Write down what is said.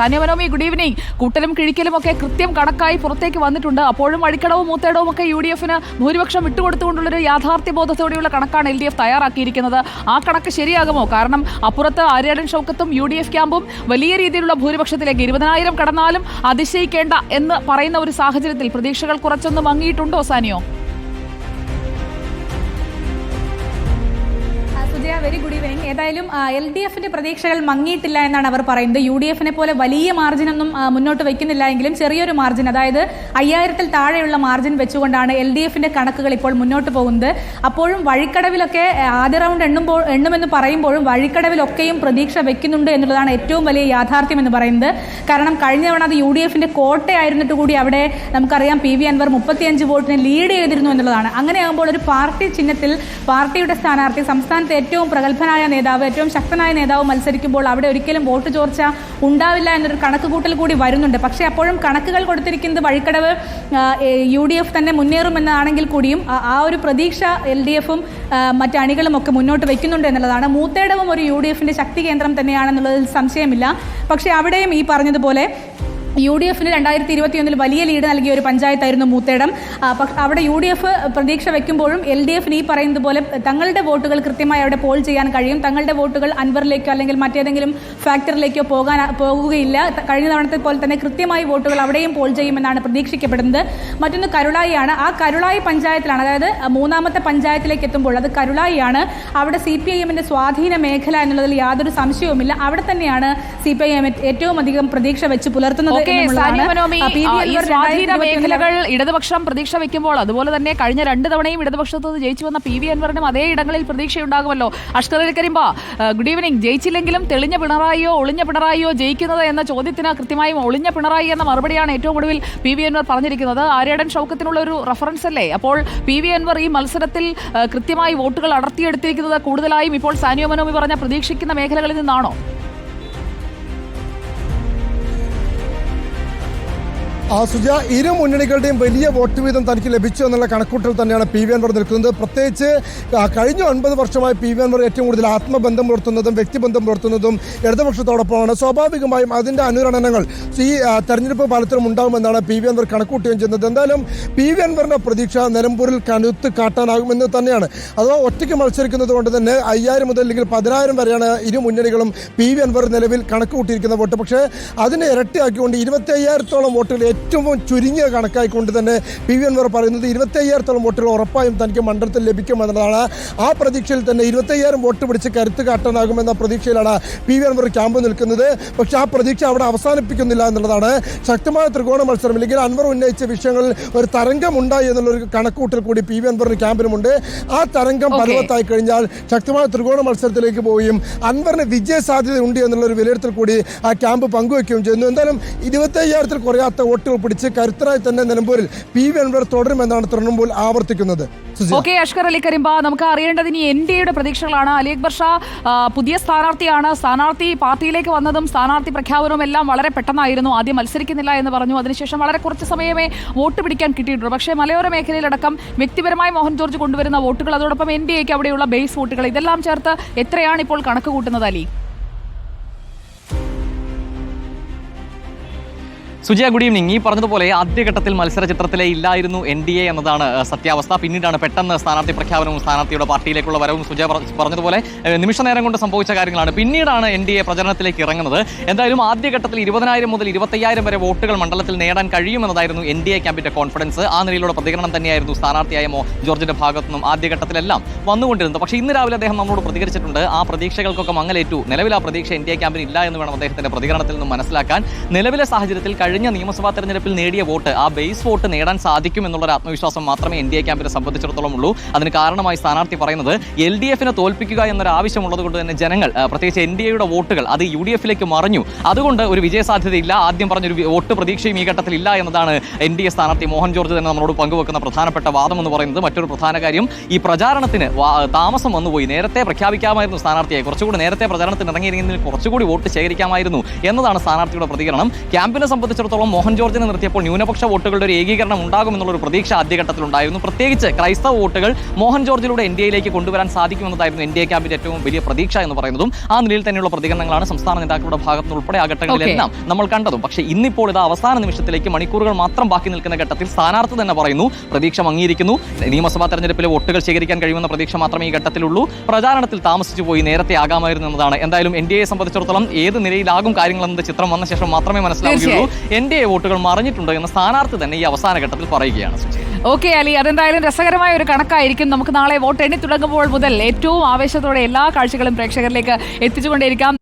Sania മനോമി good evening കൂട്ടലും കിഴിക്കലും ഒക്കെ കൃത്യം കണക്കായി പുറത്തേക്ക് വന്നിട്ടുണ്ട്. അപ്പോഴും അഴിക്കടവും മൂത്തേടവും ഒക്കെ യു ഡി എഫിന് ഭൂരിപക്ഷം വിട്ടുകൊടുത്തുകൊണ്ടുള്ളൊരു യാഥാർത്ഥ്യ ബോധത്തോടെയുള്ള കണക്കാണ് എൽ ഡി എഫ് തയ്യാറാക്കിയിരിക്കുന്നത്. ആ കണക്ക് ശരിയാകുമോ? കാരണം അപ്പുറത്ത് ആര്യാടൻ ഷൗക്കത്തും യു ഡി എഫ് ക്യാമ്പും വലിയ രീതിയിലുള്ള ഭൂരിപക്ഷത്തിലേക്ക് ഇരുപതിനായിരം കടന്നാലും അതിശയിക്കേണ്ട എന്ന് പറയുന്ന ഒരു സാഹചര്യത്തിൽ പ്രതീക്ഷകൾ കുറച്ചൊന്നും മങ്ങിയിട്ടുണ്ടോ സാനിയോ? വെരി ഗുഡ് ഈവനിങ് ഏതായാലും എൽ ഡി എഫിന്റെ പ്രതീക്ഷകൾ മങ്ങിയിട്ടില്ല എന്നാണ് അവർ പറയുന്നത്. യു ഡി എഫിനെ പോലെ വലിയ മാർജിനൊന്നും മുന്നോട്ട് വയ്ക്കുന്നില്ല എങ്കിലും ചെറിയൊരു മാർജിൻ അതായത് അയ്യായിരത്തിൽ താഴെയുള്ള മാർജിൻ വെച്ചുകൊണ്ടാണ് എൽ ഡി എഫിന്റെ കണക്കുകൾ ഇപ്പോൾ മുന്നോട്ട് പോകുന്നത്. അപ്പോഴും വഴിക്കടവിലൊക്കെ ആദ്യ റൗണ്ട് എണ്ണുമ്പോൾ എണ്ണുമെന്ന് പറയുമ്പോഴും വഴിക്കടവിലൊക്കെയും പ്രതീക്ഷ വെക്കുന്നുണ്ട് എന്നുള്ളതാണ് ഏറ്റവും വലിയ യാഥാർത്ഥ്യം എന്ന് പറയുന്നത്. കാരണം കഴിഞ്ഞ തവണ അത് യു ഡി എഫിന്റെ കോട്ടയായിരുന്നിട്ട് കൂടി അവിടെ നമുക്കറിയാം പി വി അൻവർ മുപ്പത്തിയഞ്ച് വോട്ടിന് ലീഡ് ചെയ്തിരുന്നു എന്നുള്ളതാണ്. അങ്ങനെയാകുമ്പോൾ ഒരു പാർട്ടി ചിഹ്നത്തിൽ പാർട്ടിയുടെ സ്ഥാനാർത്ഥി സംസ്ഥാനത്ത് ഏറ്റവും പ്രഗത്ഭനായ നേതാവ് ഏറ്റവും ശക്തനായ നേതാവ് മത്സരിക്കുമ്പോൾ അവിടെ ഒരിക്കലും വോട്ട് ചോർച്ച ഉണ്ടാവില്ല എന്നൊരു കണക്കുകൂട്ടൽ കൂടി വരുന്നുണ്ട്. പക്ഷേ അപ്പോഴും കണക്കുകൾ കൊടുത്തിരിക്കുന്നത് വഴിക്കടവ് യു ഡി എഫ് തന്നെ മുന്നേറുമെന്നാണെങ്കിൽ കൂടിയും ആ- ഒരു പ്രതീക്ഷ എൽ ഡി എഫും മറ്റ് അണികളും ഒക്കെ മുന്നോട്ട് വയ്ക്കുന്നുണ്ട് എന്നുള്ളതാണ്. മൂത്തേടവും ഒരു യു ഡി എഫിന്റെ ശക്തി കേന്ദ്രം തന്നെയാണെന്നുള്ളതിൽ സംശയമില്ല. പക്ഷേ അവിടെയും ഈ പറഞ്ഞതുപോലെ യു ഡി എഫിന് രണ്ടായിരത്തി ഇരുപത്തിയൊന്നിൽ വലിയ ലീഡ് നൽകിയ ഒരു പഞ്ചായത്തായിരുന്നു മൂത്തേടം. അവിടെ യു ഡി എഫ് പ്രതീക്ഷ വെക്കുമ്പോഴും എൽ ഡി എഫിന് ഈ പറയുന്നത് പോലെ തങ്ങളുടെ വോട്ടുകൾ കൃത്യമായി അവിടെ പോൾ ചെയ്യാൻ കഴിയും. തങ്ങളുടെ വോട്ടുകൾ അൻവറിലേക്കോ അല്ലെങ്കിൽ മറ്റേതെങ്കിലും ഫാക്ടറിലേക്കോ പോകാൻ പോകുകയില്ല. കഴിഞ്ഞ തവണത്തെ പോലെ തന്നെ കൃത്യമായി വോട്ടുകൾ അവിടെയും പോൾ ചെയ്യുമെന്നാണ് പ്രതീക്ഷിക്കപ്പെടുന്നത്. മറ്റൊന്ന് കരുളായിയാണ്. ആ കരുളായി പഞ്ചായത്തിലാണ്. അതായത് മൂന്നാമത്തെ പഞ്ചായത്തിലേക്ക് എത്തുമ്പോൾ അത് കരുളായിയാണ്. അവിടെ സി പി ഐ എമ്മിന്റെ സ്വാധീന മേഖല എന്നുള്ളതിൽ യാതൊരു സംശയവുമില്ല. അവിടെ തന്നെയാണ് സി പി ഐ എം ഏറ്റവും അധികം പ്രതീക്ഷ വെച്ച് പുലർത്തുന്നത്. സ്വാധീന മേഖലകൾ ഇടതുപക്ഷം പ്രതീക്ഷ വെക്കുമ്പോൾ അതുപോലെ തന്നെ കഴിഞ്ഞ രണ്ട് തവണയും ഇടതുപക്ഷത്ത് നിന്ന് ജയിച്ചു വന്ന പി വി അൻവറിനും അതേ ഇടങ്ങളിൽ പ്രതീക്ഷയുണ്ടാകുമല്ലോ. അഷ്കർ കരിമ്പ ഗുഡ് ഈവനിങ് ജയിച്ചില്ലെങ്കിലും തെളിഞ്ഞ പിണറായിയോ ഒളിഞ്ഞ പിണറായിയോ ജയിക്കുന്നത് എന്ന ചോദ്യത്തിന് കൃത്യമായും ഒളിഞ്ഞ പിണറായി എന്ന മറുപടിയാണ് ഏറ്റവും ഒടുവിൽ പി വി അൻവർ പറഞ്ഞിരിക്കുന്നത്. ആര്യാടൻ ഷൗക്കത്തിനുള്ള ഒരു റഫറൻസ് അല്ലേ? അപ്പോൾ പി വി അൻവർ ഈ മത്സരത്തിൽ കൃത്യമായി വോട്ടുകൾ അടർത്തിയെടുത്തിരിക്കുന്നത് കൂടുതലായും ഇപ്പോൾ സാനിയോ മനോമി പറഞ്ഞ പ്രതീക്ഷിക്കുന്ന മേഖലകളിൽ നിന്നാണോ? സുജ ഇരു മുന്നണികളുടെയും വലിയ വോട്ട് വീതം തനിക്ക് ലഭിച്ചു എന്നുള്ള കണക്കൂട്ടൽ തന്നെയാണ് പി വി അൻവർ നിൽക്കുന്നത്. പ്രത്യേകിച്ച് കഴിഞ്ഞ ഒൻപത് വർഷമായി പി വി അൻവർ ഏറ്റവും കൂടുതൽ ആത്മബന്ധം പുലർത്തുന്നതും വ്യക്തിബന്ധം പുലർത്തുന്നതും ഇടതുപക്ഷത്തോടൊപ്പമാണ്. സ്വാഭാവികമായും അതിന്റെ അനുരണനങ്ങൾ ഈ തെരഞ്ഞെടുപ്പ് ഫലത്തിലും ഉണ്ടാകുമെന്നാണ് പി വി അൻവർ കണക്കൂട്ടുകയും ചെയ്യുന്നത്. എന്തായാലും പി വി അൻവറിന്റെ പ്രതീക്ഷ നിലമ്പൂരിൽ കനുത്ത് കാട്ടാനാകുമെന്ന് തന്നെയാണ്. അഥവാ ഒറ്റയ്ക്ക് മത്സരിക്കുന്നത് കൊണ്ട് തന്നെ അയ്യായിരം മുതൽ അല്ലെങ്കിൽ പതിനായിരം വരെയാണ് ഇരു മുന്നണികളും പി വി അൻവർ നിലവിൽ കണക്ക് കൂട്ടിയിരിക്കുന്ന വോട്ട്. പക്ഷേ അതിനെ ഇരട്ടിയാക്കിക്കൊണ്ട് ഇരുപത്തി അയ്യായിരത്തോളം വോട്ടുകൾ ഏറ്റവും ചുരുങ്ങിയ കണക്കായിക്കൊണ്ട് തന്നെ പി വി അൻവർ പറയുന്നത് ഇരുപത്തി അയ്യായിരത്തോളം വോട്ടുകൾ ഉറപ്പായും തനിക്ക് മണ്ഡലത്തിൽ ലഭിക്കുമെന്നതാണ്. ആ പ്രതീക്ഷയിൽ തന്നെ ഇരുപത്തി അയ്യായിരം വോട്ട് പിടിച്ച് കരുത്ത് കാട്ടാനാകുമെന്ന പ്രതീക്ഷയിലാണ് പി വി അൻവർ ക്യാമ്പ് നിൽക്കുന്നത്. പക്ഷെ ആ പ്രതീക്ഷ അവിടെ അവസാനിപ്പിക്കുന്നില്ല എന്നുള്ളതാണ്. ശക്തമായ ത്രികോണ മത്സരം അല്ലെങ്കിൽ അൻവർ ഉന്നയിച്ച വിഷയങ്ങളിൽ ഒരു തരംഗം ഉണ്ടായി എന്നുള്ളൊരു കണക്കൂട്ടൽ കൂടി പി വി അൻവറിന് ക്യാമ്പിനുമുണ്ട് ആ തരംഗം. ഫലവത്തായി കഴിഞ്ഞാൽ ശക്തമായ ത്രികോണ മത്സരത്തിലേക്ക് പോവുകയും അൻവറിന് വിജയ സാധ്യത ഉണ്ട് എന്നുള്ളൊരു വിലയിരുത്തൽ കൂടി ആ ക്യാമ്പ് പങ്കുവയ്ക്കുകയും ചെയ്യുന്നു. എന്തായാലും ഇരുപത്തി കുറയാത്ത കുറയാത്ത വോട്ടുകൾ പിടിച്ച് കരുത്തരായി തന്നെ നിലമ്പൂരിൽ പി വി അൻവർ തുടരുമെന്നാണ് തൃണമൂൽ ആവർത്തിക്കുന്നത്. ഓക്കെ അഷ്കർ അലി കരിമ്പ നമുക്ക് അറിയേണ്ടത് ഇനി എൻ ഡി എയുടെ പ്രതീക്ഷകളാണ്. അലി അക്ബർ ഷാ പുതിയ സ്ഥാനാർത്ഥിയാണ്. സ്ഥാനാർത്ഥി പാർട്ടിയിലേക്ക് വന്നതും സ്ഥാനാർത്ഥി പ്രഖ്യാപനവും എല്ലാം വളരെ പെട്ടെന്നായിരുന്നു. ആദ്യം മത്സരിക്കുന്നില്ല എന്ന് പറഞ്ഞു. അതിനുശേഷം വളരെ കുറച്ച് സമയമേ വോട്ട് പിടിക്കാൻ കിട്ടിയിട്ടുള്ളൂ. പക്ഷേ മലയോര മേഖലയിലടക്കം വ്യക്തിപരമായി മോഹൻ ജോർജ് കൊണ്ടുവരുന്ന വോട്ടുകൾ അതോടൊപ്പം എൻ ഡി എക്ക് അവിടെയുള്ള ബേസ് വോട്ടുകൾ ഇതെല്ലാം ചേർത്ത് എത്രയാണ് ഇപ്പോൾ കണക്ക് കൂട്ടുന്നത് അലി? സുജയ ഗുഡ് ഈവനിങ് ഈ പറഞ്ഞതുപോലെ ആദ്യഘട്ടത്തിൽ മത്സര ചിത്രത്തിലെ ഇല്ലായിരുന്നു എൻ ഡി എ എന്നതാണ് സത്യാവസ്ഥ. പിന്നീടാണ് പെട്ടെന്ന് സ്ഥാനാർത്ഥി പ്രഖ്യാപനവും സ്ഥാനാർത്ഥിയുടെ പാർട്ടിയിലേക്കുള്ള വരവും സുജയ പറഞ്ഞതുപോലെ നിമിഷ നേരം കൊണ്ട് സംഭവിച്ച കാര്യങ്ങളാണ്. പിന്നീടാണ് എൻ ഡി എ പ്രചരണത്തിലേക്ക് ഇറങ്ങുന്നത്. എന്തായാലും ആദ്യഘട്ടത്തിൽ ഇരുപതിനായിരം മുതൽ ഇരുപത്തയ്യായിരം വരെ വോട്ടുകൾ മണ്ഡലത്തിൽ നേടാൻ കഴിയുമെന്നതായിരുന്നു എൻ ഡി എ ക്യാമ്പിന്റെ കോൺഫിഡൻസ് ആ നിലയിലുള്ള പ്രതികരണം തന്നെയായിരുന്നു സ്ഥാനാർത്ഥിയായ മോ ജോർജിന്റെ ഭാഗത്തു നിന്നും ആദ്യഘട്ടത്തിലെല്ലാം വന്നുകൊണ്ടിരുന്നത്. പക്ഷേ ഇന്ന് രാവിലെ അദ്ദേഹം നമ്മളോട് പ്രതികരിച്ചിട്ടുണ്ട്. ആ പ്രതീക്ഷകൾക്കൊക്കെ മങ്ങലേറ്റു. നിലവിൽ ആ പ്രതീക്ഷ എൻ ഡി എ ക്യാമ്പിന് ഇല്ല എന്ന് വേണം അദ്ദേഹത്തിന്റെ പ്രതികരണത്തിൽ നിന്നും മനസ്സിലാക്കാൻ. നിലവിലെ സാഹചര്യത്തിൽ കഴിഞ്ഞ നിയമസഭാ തെരഞ്ഞെടുപ്പിൽ നേടിയ വോട്ട് ആ ബേസ് വോട്ട് നേടാൻ സാധിക്കും എന്നുള്ളൊരു ആത്മവിശ്വാസം മാത്രമേ എൻ ഡി എ ക്യാമ്പിനെ സംബന്ധിച്ചിടത്തോളം ഉള്ളൂ അതിന് കാരണമായി സ്ഥാനാർത്ഥി പറയുന്നത് എൽ ഡി എഫിനെ തോൽപ്പിക്കുക എന്നൊരു ആവശ്യമുള്ളത് കൊണ്ട് തന്നെ ജനങ്ങൾ പ്രത്യേകിച്ച് എൻ ഡി എയുടെ വോട്ടുകൾ അത് യു ഡി എഫിലേക്ക് മറിഞ്ഞു. അതുകൊണ്ട് ഒരു വിജയ സാധ്യതയില്ല ആദ്യം പറഞ്ഞൊരു വോട്ട് പ്രതീക്ഷയും ഈ ഘട്ടത്തിൽ ഇല്ല എന്നതാണ് എൻ ഡി എ സ്ഥാനാർത്ഥി മോഹൻ ജോർജ് തന്നെ നമ്മളോട് പങ്കുവെക്കുന്ന പ്രധാനപ്പെട്ട വാദം എന്ന് പറയുന്നത്. മറ്റൊരു പ്രധാന കാര്യം ഈ പ്രചാരണത്തിന് താമസം വന്നുപോയി. നേരത്തെ പ്രഖ്യാപിക്കാമായിരുന്നു സ്ഥാനാർത്ഥിയെ കുറച്ചുകൂടി നേരത്തെ പ്രചാരണത്തിന് ഇറങ്ങിയിരുന്നതിൽ കുറച്ചുകൂടി വോട്ട് ശേഖരിക്കാമായിരുന്നു എന്നതാണ് സ്ഥാനാർത്ഥിയുടെ പ്രതികരണം. ക്യാമ്പിനെ സംബന്ധിച്ചിടത്തോളം സംബന്ധിച്ചിടത്തോളം മോഹൻ ജോർജിനെ നിർത്തിയപ്പോൾ ന്യൂനപക്ഷ വോട്ടുകളുടെ ഒരു ഏകീകരണം ഉണ്ടാകുമെന്നുള്ള ഒരു പ്രതീക്ഷ ആദ്യഘട്ടത്തിലുണ്ടായിരുന്നു. പ്രത്യേകിച്ച് ക്രൈസ്തവ വോട്ടുകൾ മോഹൻ ജോർജിലൂടെ എൻ ഡി എയിലേക്ക് കൊണ്ടുവരാൻ സാധിക്കുമെന്നതായിരുന്നു എൻ ഡി എ ക്യാമ്പിന്റെ ഏറ്റവും വലിയ പ്രതീക്ഷ എന്ന് പറയുന്നതും. ആ നിലയിൽ തന്നെയുള്ള പ്രതികരണങ്ങളാണ് സംസ്ഥാന നേതാക്കളുടെ ഭാഗത്തു നിന്ന് ഉൾപ്പെടെ ആ ഘട്ടങ്ങളിലെല്ലാം നമ്മൾ കണ്ടതും. പക്ഷേ ഇന്നിപ്പോൾ ഇത് അവസാന നിമിഷത്തിലേക്ക് മണിക്കൂറുകൾ മാത്രം ബാക്കി നിൽക്കുന്ന ഘട്ടത്തിൽ സ്ഥാനാർത്ഥി തന്നെ പറയുന്നു പ്രതീക്ഷ മങ്ങിയിരിക്കുന്നു. നിയമസഭാ തെരഞ്ഞെടുപ്പിലെ വോട്ടുകൾ ശേഖരിക്കാൻ കഴിയുമെന്ന പ്രതീക്ഷ മാത്രമേ ഈ ഘട്ടത്തിലുള്ളൂ. പ്രചാരണത്തിൽ താമസിച്ചു പോയി നേരത്തെ ആകാമായിരുന്നു എന്നതാണ്. എന്തായാലും എൻ ഡി എ സംബന്ധിച്ചിടത്തോളം ഏത് നിലയിലാകും കാര്യങ്ങളെന്ന ചിത്രം വന്ന ശേഷം മാത്രമേ മനസ്സിലാവുകയുള്ളൂ. എൻ ഡി എ വോട്ടുകൾ മറിഞ്ഞിട്ടുണ്ട് എന്ന സ്ഥാനാർത്ഥി തന്നെ ഈ അവസാന ഘട്ടത്തിൽ പറയുകയാണ്. ഓക്കെ അലി അതെന്തായാലും രസകരമായ ഒരു കണക്കായിരിക്കും. നമുക്ക് നാളെ വോട്ട് എണ്ണി തുടങ്ങുമ്പോൾ മുതൽ ഏറ്റവും ആവേശത്തോടെ എല്ലാ കാഴ്ചകളും പ്രേക്ഷകരിലേക്ക് എത്തിച്ചുകൊണ്ടേയിരിക്കാം.